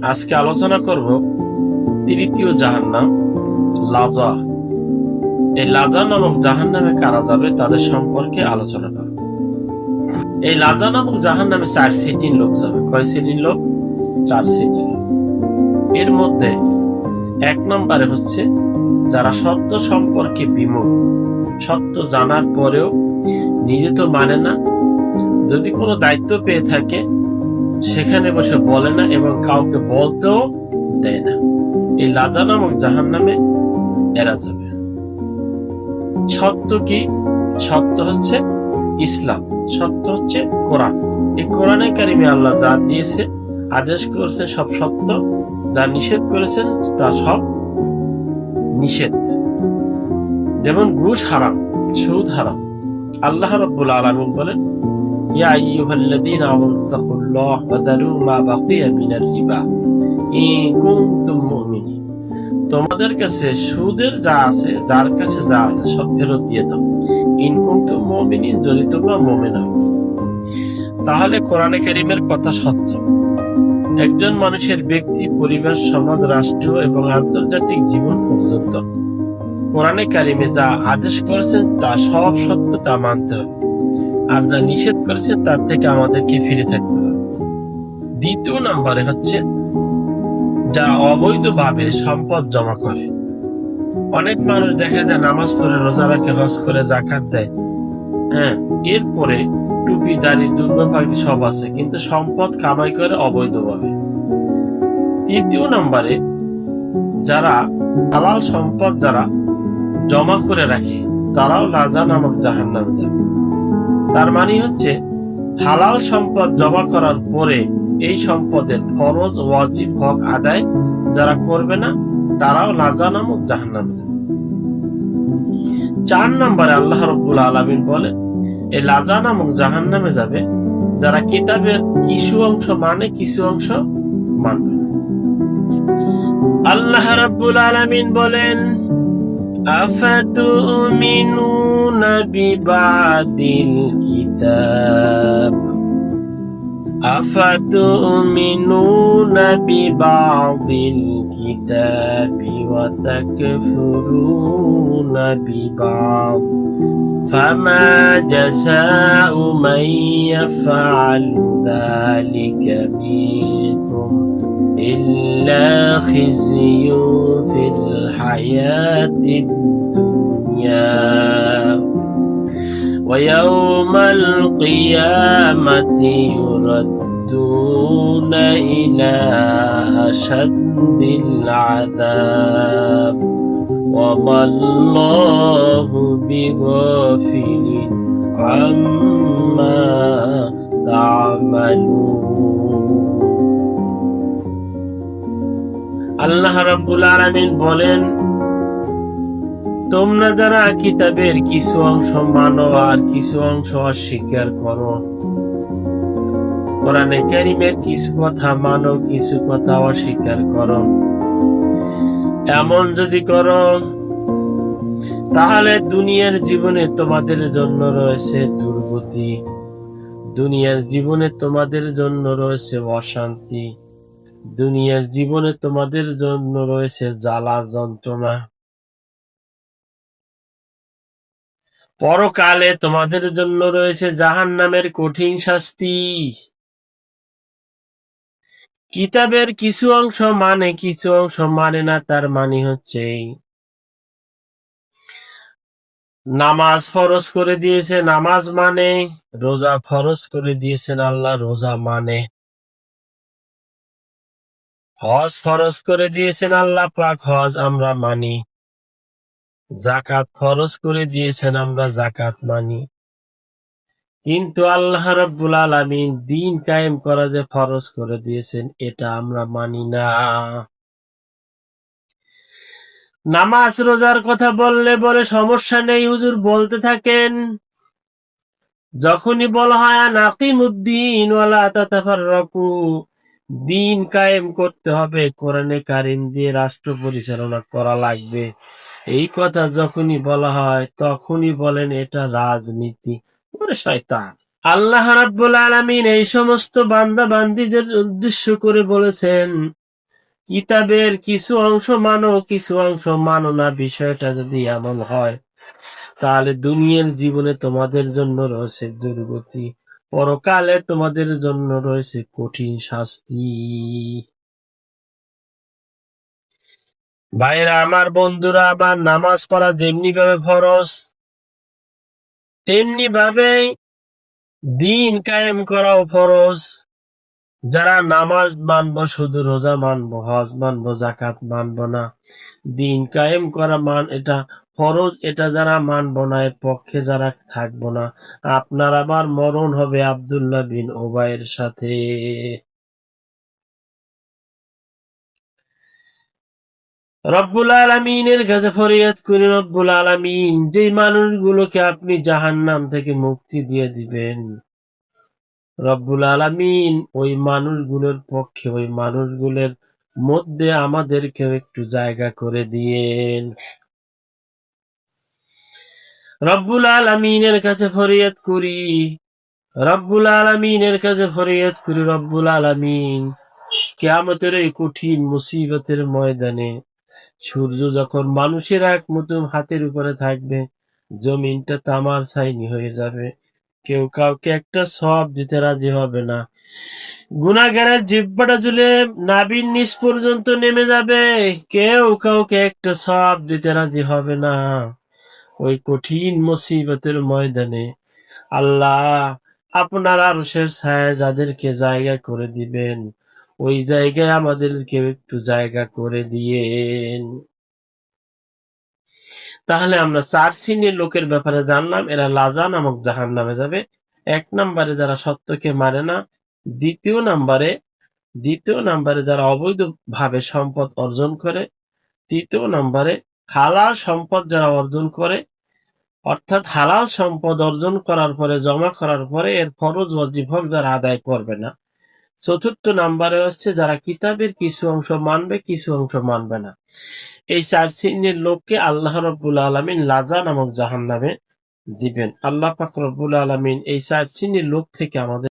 আজকে আলোচনা করব তৃতীয় জাহান্নাম, লাজা। এই লাজা নামক জাহান্নামে কারা যাবে তাদের সম্পর্কে আলোচনা করব। এই লাজা নামক জাহান্নামে চার শ্রেণির লোক যাবে। কয় শ্রেণির লোক? চার শ্রেণির এর মধ্যে এক নম্বরে হচ্ছে যারা সত্য সম্পর্কে বিমুখ। সত্য জানার পরেও নিজে তো মানে না। যদি কোনো দায়িত্ব পেয়ে থাকে সেখানে বসে বলে না এবং কাউকে বলতেও দেয় না। এই লাদা নামক জাহান নামে এরা যাবে। সত্য কি? সত্য হচ্ছে ইসলাম। সত্য হচ্ছে কোরআন। এই কোরআনে কারিমে আল্লাহ যা দিয়েছে, আদেশ করেছেন, সব সত্য। যা নিষেধ করেছেন, তা সব নিষেধ। যেমন ঘুষ হারাম, সুদ হারাম। আল্লাহ রব্বুল আলামিন বলেন ইয়া আইয়ুহাল্লাযীনা আমানু তাকুল্লাহ ওয়া দারু মা বাকিয়া মিনার রিবা ইন কুনতুম মুমিনিন তোমাদের কাছে সুদের যা আছে, যার কাছে যা আছে সব ফেরত দিয়ে দাও। ইন কুনতুম মুমিনিন, যদি তোমরা মুমিন তাহলে কোরআনে কারিমের কথা সত্য। একজন মানুষের ব্যক্তি, পরিবার, সমাজ, রাষ্ট্র এবং আন্তর্জাতিক জীবন পর্যন্ত কোরআনে কারিমে যা আদেশ করেছেন, তা সব সত্য তা মানতে হবে। আর যা নিষেধ করেছে তার থেকে আমাদেরকে ফিরে থাকতে হবে। দ্বিতীয় নাম্বারে হচ্ছে, যারা অবৈধভাবে সম্পদ জমা করে। অনেক মানুষ দেখা যায় নামাজ পড়ে, রোজা রাখে, হজ করে জাকাত দেয়। হ্যাঁ এরপরে টুপি, দাড়ি দুর্গা পাখি সব আছে, কিন্তু সম্পদ কামাই করে অবৈধভাবে। তৃতীয় নাম্বারে যারা হালাল সম্পদ যারা জমা করে রাখে, তারাও রাজা নামক জাহান নামে যাবে। তার মানে হচ্ছে, হালাল সম্পদ জমা করার পরে এই সম্পদের ফরজ, ওয়াজিব হক আদায় যারা করবে না, তারাও লাজা নামক জাহান্নাম চার নম্বরে আল্লাহ রব্বুল আলমিন বলেন এই লাজা নামক জাহান নামে যাবে যারা কিতাবের কিছু অংশ মানে কিছু অংশ মানবে আল্লাহ রব্বুল আলমিন বলেন আফাতু মিনু ببعض الكتاب. أفتؤمنون ببعض الكتاب وتكفرون ببعض؟ فما جزاء من يفعل ذلك منكم إلا خزي في الحياة الدنيا. ويوم القيامة يردون إلى أشد العذاب وما الله بغافل عما تعملون আল্লাহ রাব্বুল আলামিন বলেন তোমরা যারা কিতাবের কিছু অংশ মানো আর কিছু অংশ অস্বীকার করো, কোরআনে কারিমের কিছু কথা মানো, কিছু কথা অস্বীকার করো। এমন যদি করো, তাহলে দুনিয়ার জীবনে তোমাদের জন্য রয়েছে দুর্গতি। দুনিয়ার জীবনে তোমাদের জন্য রয়েছে অশান্তি। দুনিয়ার জীবনে তোমাদের জন্য রয়েছে জ্বালা যন্ত্রণা। পরকালে তোমাদের জন্য রয়েছে জাহান নামের কঠিন শাস্তি। কিতাবের কিছু অংশ মানে কিছু অংশ মানে না, তার মানে হচ্ছে নামাজ ফরজ করে দিয়েছে, নামাজ মানে রোজা ফরজ করে দিয়েছেন আল্লাহ, রোজা মানে। হজ ফরজ করে দিয়েছেন আল্লাহ, পাক হজ আমরা মানি। জাকাত ফরজ করে দিয়েছেন আমরা জাকাত মানি। কিন্তু আল্লাহ রাব্বুল আলামিন দিন কায়েম করা যে ফরজ করে দিয়েছেন, এটা আমরা মানি না। নামাজ রোজার কথা বললে বলে সমস্যা নেই, হুজুর বলতে থাকেন। যখনই বলা হয় নাকিমুদ্দিন ওয়ালা তাতাফাররাকু দিন কায়েম করতে হবে, কোরআনে কারিম দিয়ে রাষ্ট্র পরিচালনা করা লাগবে। এই কথা যখনই বলা হয়, তখনই বলেন এটা রাজনীতি। শয়তান। আল্লাহ রাব্বুল আলামিন এই সমস্ত বান্দা বান্দীদের উদ্দেশ্য করে বলেছেন, কিতাবের কিছু অংশ মানো, কিছু অংশ মানো না, বিষয়টা যদি এমন হয়, তাহলে দুনিয়ার জীবনে তোমাদের জন্য রয়েছে দুর্গতি, পরকালে তোমাদের জন্য রয়েছে কঠিন শাস্তি। ভাইরা, আমার বন্ধুরা, আমার নামাজ পড়া যেমনি ভাবে ফরজ তেমনি ভাবে দিন কায়েম করাও ফরজ। যারা নামাজ মানবো, শুধু রোজা মানবো, হজ মানবো জাকাত মানবো না। দিন কায়েম করা মান, এটা ফরজ, এটা যারা মানবো না, এর পক্ষে যারা থাকব না। আপনার আবার মরণ হবে আব্দুল্লাহ বিন ওবায়ের সাথে। রব্বুল আলমিনের কাছে ফরিয়াদ করি, রব্বুল আলমিন যে মানুষগুলোকে আপনি জাহান্নাম থেকে মুক্তি দিয়ে দিবেন। রব্বুল আলামিন, ওই মানুষগুলোর পক্ষে, ওই মানুষগুলোর মধ্যে আমাদেরকেও একটু জায়গা করে দিয়েন। রব্বুল আলামিনের কাছে ফরিয়াদ করি, রব্বুল আলামিনের কাছে ফরিয়াদ করি, রব্বুল আলামিন, কেয়ামতের এই কঠিন মুসিবতের ময়দানে সূর্য যখন মানুষের এক মতো হাতের উপরে থাকবে, জমিনটা তামার ছাইনি হয়ে যাবে। কেউ কাউকে একটা সব দিতে রাজি হবে না। গুনাগারের জিব্বাটা ঝুলে নাবির নিচ পর্যন্ত নেমে যাবে। কেউ কাউকে একটা সব দিতে রাজি হবে না। ওই কঠিন মুসিবতের ময়দানে আল্লাহ আপনার আরশের ছায়া যাদেরকে জায়গা করে দিবেন ওই জায়গায় আমাদেরকে একটু জায়গা করে দিয়েন। তাহলে আমরা চার শ্রেণির লোকের ব্যাপারে জানলাম, এরা লাজা নামক জাহান নামে যাবে। এক নম্বরে যারা সত্যকে মানে না, দ্বিতীয় নাম্বারে দ্বিতীয় নাম্বারে যারা অবৈধ ভাবে সম্পদ অর্জন করে, তৃতীয় নাম্বারে হালাল সম্পদ যারা অর্জন করে, অর্থাৎ হালাল সম্পদ অর্জন করার পরে, জমা করার পরে এর ফরজ ওয়াজিব যারা আদায় করবে না। চতুর্থ নাম্বারে হচ্ছে যারা কিতাবের কিছু অংশ মানবে, কিছু অংশ মানবে না। এই চার শ্রেণির লোককে আল্লাহ রব্বুল আলমিন লাজা নামক জাহান নামে দিবেন। আল্লাহ পাক রব্বুল আলমিন এই চার শ্রেণির লোক থেকে আমাদের